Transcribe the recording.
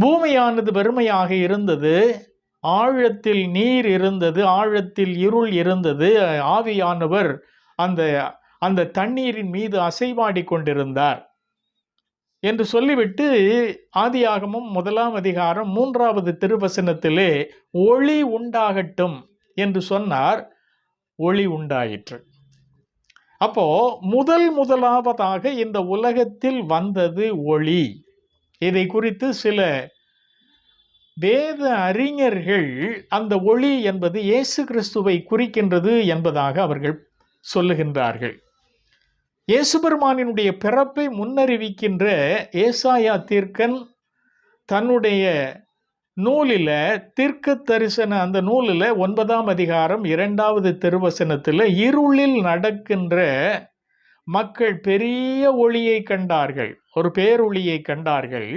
பூமியானது வெறுமையாக இருந்தது ஆழத்தில் நீர் இருந்தது ஆழத்தில் இருள் இருந்தது ஆவியானவர் அந்த அந்த தண்ணீரின் மீது அசைவாடி கொண்டிருந்தார். என்று சொல்லிவிட்டு ஆதியாகமும் முதலாம் அதிகாரம் மூன்றாவது திருவசனத்திலே ஒளி உண்டாகட்டும் என்று சொன்னார். ஒளி உண்டாயிற்று. அப்போ முதல் முதலாவதாக இந்த உலகத்தில் வந்தது ஒளி. இதை குறித்து சில வேத அறிஞர்கள் அந்த ஒளி என்பது இயேசு கிறிஸ்துவை குறிக்கின்றது என்பதாக அவர்கள் சொல்லுகின்றார்கள். இயேசுபெருமானினுடைய பிறப்பை முன்னறிவிக்கின்ற ஏசாயா தீர்க்கன் தன்னுடைய நூலில் தீர்க்க தரிசன அந்த நூலில் ஒன்பதாம் அதிகாரம் இரண்டாவது திருவசனத்தில் இருளில் நடக்கின்ற மக்கள் பெரிய ஒளியை கண்டார்கள். ஒரு பேரொளியை கண்டார்கள்.